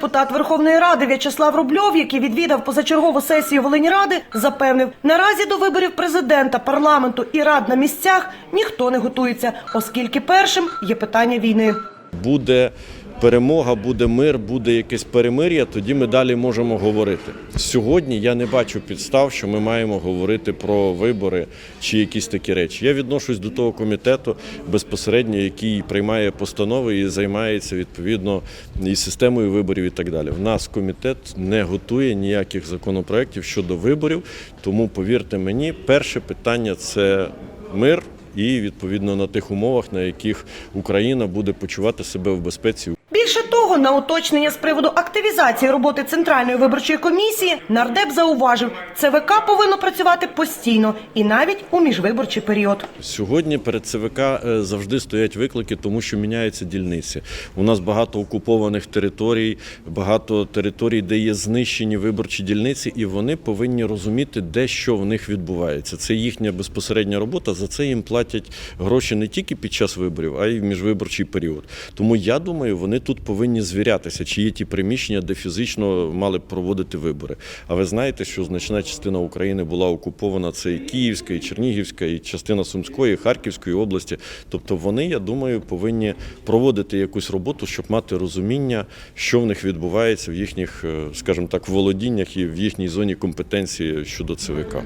депутат Верховної Ради В'ячеслав Рубльов, який відвідав позачергову сесію Волиніради, запевнив, наразі до виборів президента, парламенту і рад на місцях ніхто не готується, оскільки першим є питання війни. буде перемога, буде мир, буде якесь перемир'я, тоді ми далі можемо говорити. Сьогодні я не бачу підстав, що ми маємо говорити про вибори чи якісь такі речі. Я відношусь до того комітету безпосередньо, який приймає постанови і займається відповідно і системою виборів, і так далі. В нас комітет не готує ніяких законопроєктів щодо виборів, тому повірте мені, перше питання це мир і відповідно на тих умовах, на яких Україна буде почувати себе в безпеці. Того, на уточнення з приводу активізації роботи Центральної виборчої комісії нардеп зауважив, ЦВК повинно працювати постійно і навіть у міжвиборчий період. Сьогодні перед ЦВК е, завжди стоять виклики, тому що міняються дільниці. У нас багато окупованих територій, багато територій, де є знищені виборчі дільниці, і вони повинні розуміти, де що в них відбувається. Це їхня безпосередня робота. За це їм платять гроші не тільки під час виборів, а й в міжвиборчий період. Тому я думаю, вони тут повинні звірятися, чи є ті приміщення, де фізично мали проводити вибори. А ви знаєте, що значна частина України була окупована це і Київська, і Чернігівська, і частина Сумської, і Харківської області. Тобто вони, я думаю, повинні проводити якусь роботу, щоб мати розуміння, що в них відбувається в їхніх, е, скажімо так, володіннях і в їхній зоні компетенції щодо ЦВК.